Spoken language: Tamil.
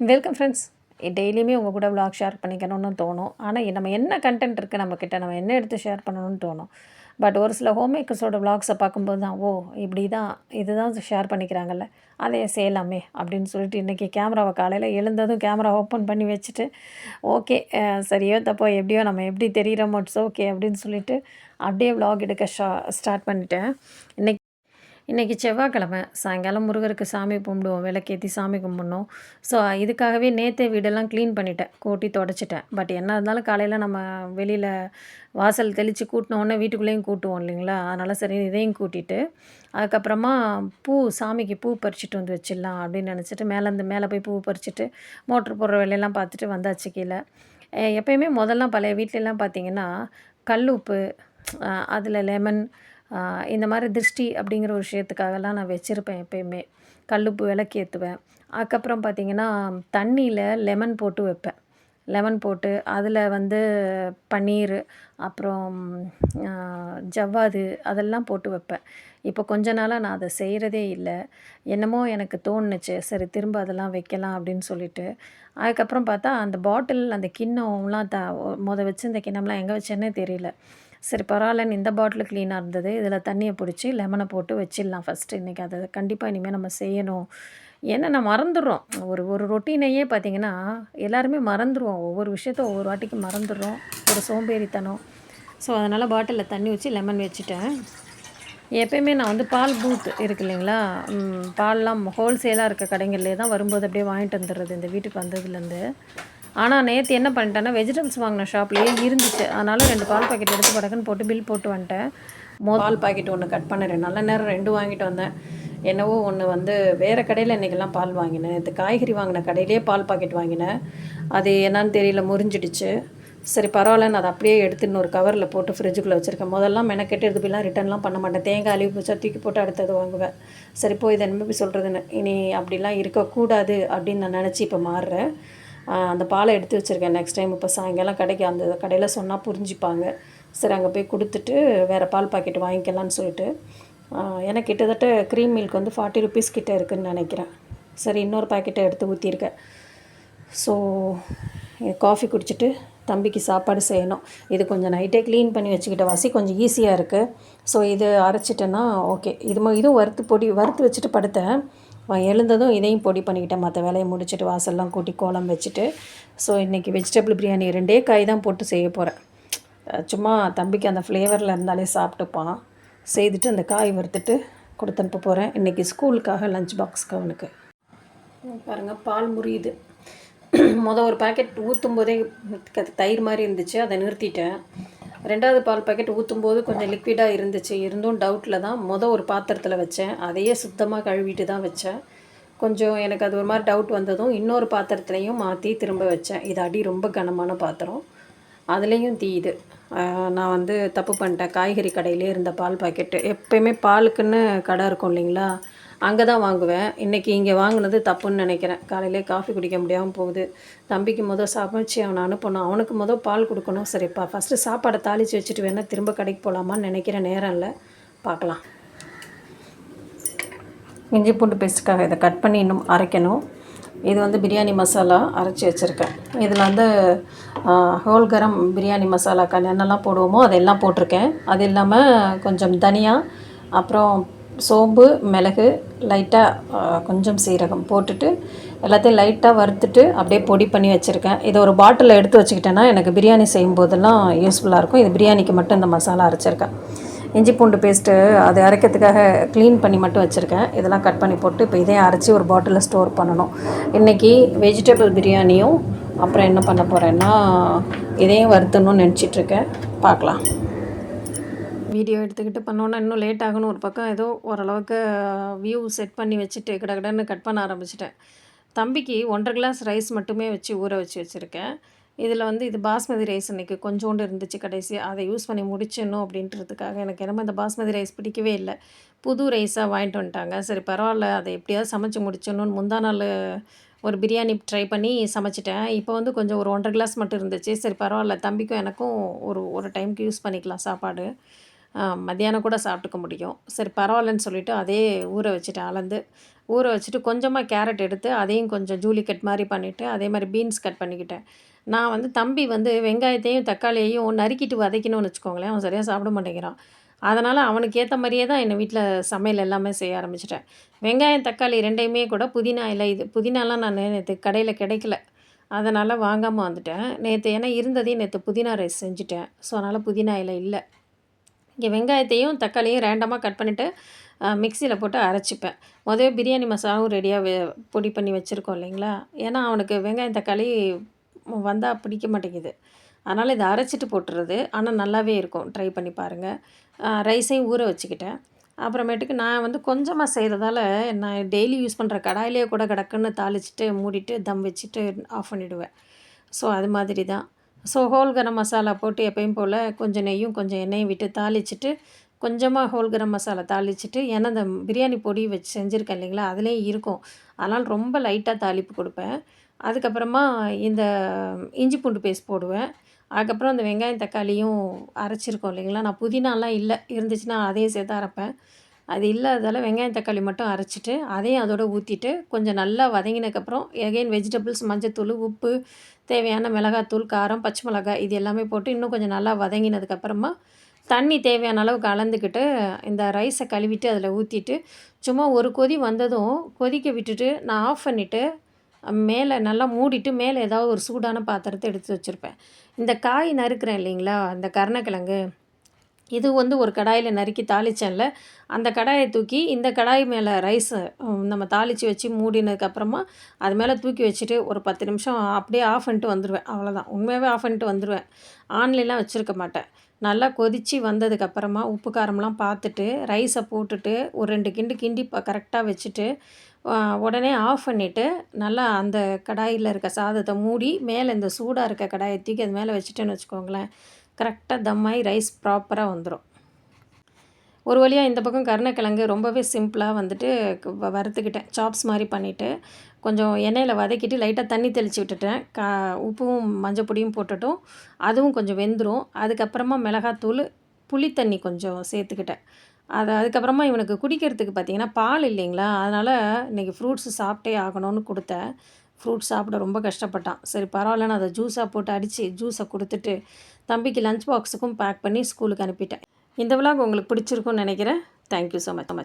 வெல்கம் ஃப்ரெண்ட்ஸ் டெய்லியுமே உங்கள் கூட விளாக் ஷேர் பண்ணிக்கணும்னு தோணும். ஆனால் நம்ம என்ன கண்டென்ட் இருக்குது நம்மக்கிட்ட நம்ம என்ன எடுத்து ஷேர் பண்ணணும்னு தோணும். பட் ஒரு சில ஹோம் மேக்கர்ஸோட விளாக்ஸை பார்க்கும்போது தான் ஓ இப்படி தான் இதுதான் ஷேர் பண்ணிக்கிறாங்கல்ல. அதையே செய்யலாமே அப்படின்னு சொல்லிட்டு இன்றைக்கி கேமராவை காலையில் எழுந்ததும் கேமரா ஓப்பன் பண்ணி வச்சுட்டு ஓகே சரியோ தப்போ எப்படியோ நம்ம எப்படி தெரிகிறோமோ இட்ஸ் ஓகே அப்படின்னு சொல்லிட்டு அப்படியே விளாக் எடுக்க ஷா ஸ்டார்ட் பண்ணிட்டேன். இன்றைக்கி இன்றைக்கி செவ்வாய்க்கிழமை சாயங்காலம் முருகருக்கு சாமி கும்பிடுவோம் விளக்கேற்றி சாமி கும்பிடணும். ஸோ இதுக்காகவே நேற்றே வீடெல்லாம் க்ளீன் பண்ணிட்டேன். கூட்டி தொடச்சிட்டேன். பட் என்ன இருந்தாலும் காலையில் நம்ம வெளியில் வாசல் தெளித்து கூட்டினோடனே வீட்டுக்குள்ளேயும் கூட்டுவோம் இல்லைங்களா? அதனால் சரி இதையும் கூட்டிட்டு அதுக்கப்புறமா பூ சாமிக்கு பூ பறிச்சுட்டு வந்து வச்சிடலாம் அப்படின்னு நினச்சிட்டு மேலேருந்து மேலே போய் பூ பறிச்சுட்டு மோட்ரு போடுற வேலையெல்லாம் பார்த்துட்டு வந்தாச்சு கீழே. எப்பயுமே முதல்லாம் பழைய வீட்டிலலாம் பார்த்தீங்கன்னா கல் உப்பு அதில் லெமன் இந்த மாதிரி திருஷ்டி அப்படிங்கிற ஒரு விஷயத்துக்காகலாம் நான் வச்சுருப்பேன் எப்பயுமே. கல்லுப்பு விளக்கேற்றுவேன் அதுக்கப்புறம் பார்த்திங்கன்னா தண்ணியில் லெமன் போட்டு வைப்பேன். லெமன் போட்டு அதில் வந்து பன்னீர் அப்புறம் ஜவ்வாது அதெல்லாம் போட்டு வைப்பேன். இப்போ கொஞ்ச நாளாக நான் அதை செய்கிறதே இல்லை. என்னமோ எனக்கு தோணுச்சு. சரி திரும்ப அதெல்லாம் வைக்கலாம் அப்படின்னு சொல்லிட்டு. அதுக்கப்புறம் பார்த்தா அந்த பாட்டில் அந்த கிண்ணம்லாம் த முத வச்சு அந்த கிண்ணம்லாம் எங்கே வச்சேன்னே தெரியல. சரி பரவாயில்லன்னு இந்த பாட்டில் க்ளீனாக இருந்தது. இதில் தண்ணியை பிடிச்சி லெமனை போட்டு வச்சிடலாம் ஃபஸ்ட்டு இன்றைக்கி அதை கண்டிப்பாக இனிமேல் நம்ம செய்யணும். ஏன்னா நான் மறந்துடுறோம். ஒரு ஒரு ரொட்டீனையே பார்த்தீங்கன்னா எல்லாருமே மறந்துடுவோம் ஒவ்வொரு விஷயத்த ஒவ்வொரு வாட்டிக்கு மறந்துடுறோம். ஒரு சோம்பேறித்தனம். ஸோ அதனால் பாட்டிலில் தண்ணி வச்சு லெமன் வச்சுட்டேன். எப்பயுமே நான் வந்து பால் பூத் இருக்கு இல்லைங்களா? பால்லாம் ஹோல்சேலாக இருக்க கடைங்கள்லேயே தான் வரும்போது அப்படியே வாங்கிட்டு வந்துடுறது. இந்த வீட்டுக்கு வந்ததுலேருந்து ஆனால் நேற்று என்ன பண்ணிட்டேன்னா வெஜிடபிள்ஸ் வாங்கின ஷாப்லேயே இருந்துச்சு. அதனால் ரெண்டு பால் பாக்கெட் எடுத்து படக்குன்னு போட்டு பில் போட்டு வந்துட்டேன். மொ பால் பாக்கெட் ஒன்று கட் பண்ணுறேன். நல்ல நேரம் ரெண்டு வாங்கிட்டு வந்தேன். என்னவோ ஒன்று வந்து வேறு கடையில் இன்றைக்கெல்லாம் பால் வாங்கினேன். இது காய்கறி வாங்கின கடையிலே பால் பாக்கெட் வாங்கினேன். அது என்னன்னு தெரியல முறிஞ்சிடுச்சு. சரி பரவாயில்ல நான் அதை அப்படியே எடுத்து இன்னொரு கவரில் போட்டு ஃப்ரிட்ஜுக்குள்ளே வச்சுருக்கேன். முதல்லாம் மெனக்கெட்டு எடுத்து போய்லாம் ரிட்டர்ன்லாம் பண்ண மாட்டேன். தேங்காய் அழிவு பூச்சா தூக்கி போட்டு அடுத்தது வாங்குவேன். சரி போய் இதை என்ன போய் சொல்கிறதுன்னு இனி அப்படிலாம் இருக்கக்கூடாது அப்படின்னு நான் நினச்சி இப்போ மாறுறேன். அந்த பாலை எடுத்து வச்சுருக்கேன் நெக்ஸ்ட் டைம் இப்போ சாயங்காலம் கடைக்கு அந்த கடையில் சொன்னால் புரிஞ்சுப்பாங்க. சரி அங்கே போய் கொடுத்துட்டு வேறு பால் பாக்கெட் வாங்கிக்கலாம்னு சொல்லிட்டு. ஏன்னா எனக்கு கிட்டத்தட்ட க்ரீம் மில்க் வந்து ஃபார்ட்டி ருபீஸ் கிட்டே இருக்குன்னு நினைக்கிறேன். சரி இன்னொரு பாக்கெட்டை எடுத்து ஊற்றிருக்கேன் ஸோ காஃபி குடிச்சிட்டு தம்பிக்கு சாப்பாடு செய்யணும். இது கொஞ்சம் நைட்டே க்ளீன் பண்ணி வச்சுக்கிட்ட வாசி கொஞ்சம் ஈஸியாக இருக்குது ஸோ இது அரைச்சிட்டேன்னா ஓகே இது இதுவும் வறுத்து பொடி வறுத்து வச்சுட்டு படுத்தேன். எழுந்ததும் இதையும் பொடி பண்ணிக்கிட்டேன். மற்ற வேலையை முடிச்சுட்டு வாசல்லாம் கூட்டி கோலம் வச்சுட்டு ஸோ இன்றைக்கி வெஜிடபிள் பிரியாணி ரெண்டே காய் தான் போட்டு செய்ய போகிறேன் சும்மா தம்பிக்கு அந்த ஃப்ளேவரில் இருந்தாலே சாப்பிட்டுப்பான். செய்துட்டு அந்த காய் வறுத்துட்டு கொடுத்து அனுப்ப போகிறேன் இன்றைக்கி ஸ்கூலுக்காக லஞ்ச் பாக்ஸ்க்கு அவனுக்கு. பாருங்கள் பால் முறியுது. மொதல் ஒரு பாக்கெட் ஊற்றும் போதே தயிர் மாதிரி இருந்துச்சு. அதை நிறுத்திட்டேன். ரெண்டாவது பால் பாக்கெட் ஊற்றும் போது கொஞ்சம் லிக்விடாக இருந்துச்சு. இருந்தும் டவுட்டில் தான் மொதல் ஒரு பாத்திரத்தில் வச்சேன். அதையே சுத்தமாக கழுவிட்டு தான் வச்சேன். கொஞ்சம் எனக்கு அது ஒரு மாதிரி டவுட் வந்ததும் இன்னொரு பாத்திரத்துலையும் மாற்றி திரும்ப வச்சேன். இது அடி ரொம்ப கனமான பாத்திரம். அதுலேயும் தீயுது நான் வந்து தப்பு பண்ணிட்டேன். காய்கறி கடையிலே இருந்த பால் பாக்கெட்டு எப்பயுமே பாலுக்குன்னு கடை இருக்கும் இல்லைங்களா? அங்கே தான் வாங்குவேன். இன்றைக்கி இங்கே வாங்கினது தப்புன்னு நினைக்கிறேன். காலையிலே காஃபி குடிக்க முடியாமல் போகுது. தம்பிக்கு மொதல் சமைச்சு அவனை அனுப்பணும். அவனுக்கு மொதல் பால் கொடுக்கணும். சரிப்பா ஃபஸ்ட்டு சாப்பாடை தாளித்து வச்சுட்டு வேணால் திரும்ப கடைக்கு போகலாமான்னு நினைக்கிற நேரம் இல்லை. பார்க்கலாம். இஞ்சி பூண்டு பேஸ்ட்டுக்காக இதை கட் பண்ணி இன்னும் அரைக்கணும். இது வந்து பிரியாணி மசாலா அரைச்சி வச்சுருக்கேன். இதில் வந்து ஹோல் கரம் பிரியாணி மசாலாக்கு என்னென்னலாம் போடுவோமோ அதெல்லாம் போட்டிருக்கேன். அது இல்லாமல் கொஞ்சம் தனியா அப்புறம் சோம்பு மிளகு லைட்டாக கொஞ்சம் சீரகம் போட்டுட்டு எல்லாத்தையும் லைட்டாக வறுத்துட்டு அப்படியே பொடி பண்ணி வச்சுருக்கேன். இதை ஒரு பாட்டிலில் எடுத்து வச்சுக்கிட்டேன்னா எனக்கு பிரியாணி செய்யும் போதெல்லாம் யூஸ்ஃபுல்லாக இருக்கும். இது பிரியாணிக்கு மட்டும் இந்த மசாலா அரைச்சிருக்கேன். இஞ்சி பூண்டு பேஸ்ட்டு அது அரைக்கிறதுக்காக க்ளீன் பண்ணி மட்டும் வச்சுருக்கேன். இதெல்லாம் கட் பண்ணி போட்டு இப்போ இதையும் அரைச்சி ஒரு பாட்டிலில் ஸ்டோர் பண்ணணும். இன்றைக்கி வெஜிடபிள் பிரியாணியும் அப்புறம் என்ன பண்ண போகிறேன்னா இதையும் வருத்தணும்னு நினச்சிட்ருக்கேன் பார்க்கலாம். வீடியோ எடுத்துக்கிட்டு பண்ணோன்னா இன்னும் லேட் ஆகணும். ஒரு பக்கம் ஏதோ ஓரளவுக்கு வியூ செட் பண்ணி வச்சுட்டு கடகடன்னு கட் பண்ண ஆரம்பிச்சிட்டேன். தம்பிக்கு ஒன்றரை கிளாஸ் ரைஸ் மட்டுமே வச்சு ஊற வச்சு வச்சுருக்கேன். இதில் வந்து இது பாஸ்மதி ரைஸ் இன்றைக்கி கொஞ்சோண்டு இருந்துச்சு கடைசி அதை யூஸ் பண்ணி முடிச்சிடணும் அப்படின்றதுக்காக எனக்கு என்னமோ இந்த பாஸ்மதி ரைஸ் பிடிக்கவே இல்லை. புது ரைஸாக வாங்கிட்டு வந்துட்டாங்க. சரி பரவாயில்ல அதை எப்படியாவது சமைச்சு முடிச்சிடணும்னு முந்தா நாள் ஒரு பிரியாணி ட்ரை பண்ணி சமைச்சிட்டேன். இப்போ வந்து கொஞ்சம் ஒரு ஒன்றரை கிளாஸ் மட்டும் இருந்துச்சு. சரி பரவாயில்ல தம்பிக்கும் எனக்கும் ஒரு ஒரு டைமுக்கு யூஸ் பண்ணிக்கலாம் சாப்பாடு. மத்தியானம் கூட சாப்பிட்டுக்க முடியும். சரி பரவாயில்லன்னு சொல்லிவிட்டு அதே ஊற வச்சுட்டேன் அளந்து ஊற வச்சுட்டு கொஞ்சமாக கேரட் எடுத்து அதையும் கொஞ்சம் ஜூலி கட் மாதிரி பண்ணிவிட்டு அதே மாதிரி பீன்ஸ் கட் பண்ணிக்கிட்டேன். நான் வந்து தம்பி வந்து வெங்காயத்தையும் தக்காளியையும் நறுக்கிட்டு வதக்கணும்னு வச்சுக்கோங்களேன். அவன் சரியாக சாப்பிட மாட்டேங்கிறான். அதனால் அவனுக்கு ஏற்ற மாதிரியே தான் என்னை வீட்டில் சமையல் எல்லாமே செய்ய ஆரம்பிச்சிட்டேன். வெங்காயம் தக்காளி ரெண்டையுமே கூட புதினா இல்லை இது புதினாலாம் நான் நேற்று கடையில் கிடைக்கல. அதனால் வாங்காமல் வந்துட்டேன். நேற்று ஏன்னா இருந்ததையும் நேற்று புதினா ரைஸ் செஞ்சுட்டேன். ஸோ அதனால் புதினா இலை இல்லை. இங்கே வெங்காயத்தையும் தக்காளியும் ரேண்டமாக கட் பண்ணிவிட்டு மிக்சியில் போட்டு அரைச்சிப்பேன். முதவே பிரியாணி மசாலாவும் ரெடியாக பொடி பண்ணி வச்சுருக்கோம் இல்லைங்களா? ஏன்னா அவனுக்கு வெங்காயம் தக்காளி வந்தால் பிடிக்க மாட்டேங்குது. அதனால் இதை அரைச்சிட்டு போட்டுறது. ஆனால் நல்லாவே இருக்கும். ட்ரை பண்ணி பாருங்கள் ரைஸையும் ஊற வச்சுக்கிட்டேன். அப்புறமேட்டுக்கு நான் வந்து கொஞ்சமாக செய்கிறதால நான் டெய்லி யூஸ் பண்ணுற கடாயிலே கூட கிடக்குன்னு தாளிச்சிட்டு மூடிட்டு தம் வச்சுட்டு ஆஃப் பண்ணிவிடுவேன் ஸோ அது மாதிரி தான் ஸோ ஹோல் கரம் மசாலா போட்டு எப்பயும் போல் கொஞ்சம் நெய்யும் கொஞ்சம் எண்ணெயும் விட்டு தாளிச்சிட்டு கொஞ்சமாக ஹோல் கரம் மசாலா தாளிச்சிட்டு ஏன்னா அந்த பிரியாணி பொடி வச்சு செஞ்சுருக்கேன் இல்லைங்களா அதிலே இருக்கும். அதனால் ரொம்ப லைட்டாக தாளிப்பு கொடுப்பேன். அதுக்கப்புறமா இந்த இஞ்சி பூண்டு பேஸ்ட் போடுவேன். அதுக்கப்புறம் அந்த வெங்காயம் தக்காளியும் அரைச்சிருக்கோம் இல்லைங்களா நான் புதினாலாம் இல்லை இருந்துச்சுன்னா அதையும் சேர்த்து அரைப்பேன். அது இல்லாததால் வெங்காயம் தக்காளி மட்டும் அரைச்சிட்டு அதையும் அதோடு ஊற்றிட்டு கொஞ்சம் நல்லா வதங்கினதுக்கப்புறம் எகைன் வெஜிடபிள்ஸ் மஞ்சத்தூள் உப்பு தேவையான மிளகாத்தூள் காரம் பச்சை மிளகாய் இது எல்லாமே போட்டு இன்னும் கொஞ்சம் நல்லா வதங்கினதுக்கப்புறமா தண்ணி தேவையான அளவு கலந்துக்கிட்டு இந்த ரைஸை கழுவிட்டு அதில் ஊற்றிட்டு சும்மா ஒரு கொதி வந்ததும் கொதிக்க விட்டுட்டு நான் ஆஃப் பண்ணிவிட்டு மேலே நல்லா மூடிட்டு மேலே ஏதாவது ஒரு சூடான பாத்திரத்தை எடுத்து வச்சுருப்பேன். இந்த காய் நறுக்கிறேன் இல்லைங்களா? இந்த கருணக்கிழங்கு. இது வந்து ஒரு கடாயில் நறுக்கி தாளித்தேன்ல அந்த கடாயை தூக்கி இந்த கடாய் மேலே ரைஸை நம்ம தாளித்து வச்சு மூடினதுக்கப்புறமா அது மேலே தூக்கி வச்சுட்டு ஒரு பத்து நிமிஷம் அப்படியே ஆஃப் பண்ணிட்டு வந்துடுவேன் அவ்வளோதான் உண்மையாகவே ஆஃப் பண்ணிட்டு வந்துடுவேன் ஆன்லைன்லாம் வச்சுருக்க மாட்டேன். நல்லா கொதித்து வந்ததுக்கப்புறமா உப்பு காரம்லாம் பார்த்துட்டு ரைஸை போட்டுட்டு ஒரு ரெண்டு கிண்டு கிண்டி கரெக்டாக வச்சுட்டு உடனே ஆஃப் பண்ணிவிட்டு நல்லா அந்த கடாயில் இருக்க சாதத்தை மூடி மேலே இந்த சூடாக இருக்க கடாயை தூக்கி அது மேலே வச்சுட்டேன்னு வச்சுக்கோங்களேன். கரெக்டாக தம்மாயி ரைஸ் ப்ராப்பராக வந்துடும் ஒரு வழியாக இந்த பக்கம் கருணக்கிழங்கு ரொம்பவே சிம்பிளாக வந்துட்டு வறுத்துக்கிட்டேன். சாப்ஸ் மாதிரி பண்ணிவிட்டு கொஞ்சம் எண்ணெயில் வதக்கிட்டு லைட்டாக தண்ணி தெளித்து விட்டுட்டேன். கா உப்பும் மஞ்சள் பொடியும் போட்டுட்டும். அதுவும் கொஞ்சம் வெந்துடும் அதுக்கப்புறமா மிளகாத்தூள் புளி தண்ணி கொஞ்சம் சேர்த்துக்கிட்டேன். அது அதுக்கப்புறமா இவனுக்கு குடிக்கிறதுக்கு பார்த்திங்கன்னா பால் இல்லைங்களா? அதனால் இன்றைக்கி ஃப்ரூட்ஸு சாப்பிட்டே ஆகணும்னு கொடுத்தேன். ஃப்ரூட்ஸ் சாப்பிட ரொம்ப கஷ்டப்பட்டான். சரி பரவாயில்லன்னு அதை ஜூஸாக போட்டு அடித்து ஜூஸை கொடுத்துட்டு தம்பிக்கு லஞ்ச் பாக்ஸுக்கும் பேக் பண்ணி ஸ்கூலுக்கு அனுப்பிட்டேன். இந்த விழாக்கு உங்களுக்கு பிடிச்சிருக்கும்னு நினைக்கிறேன். Thank you so much much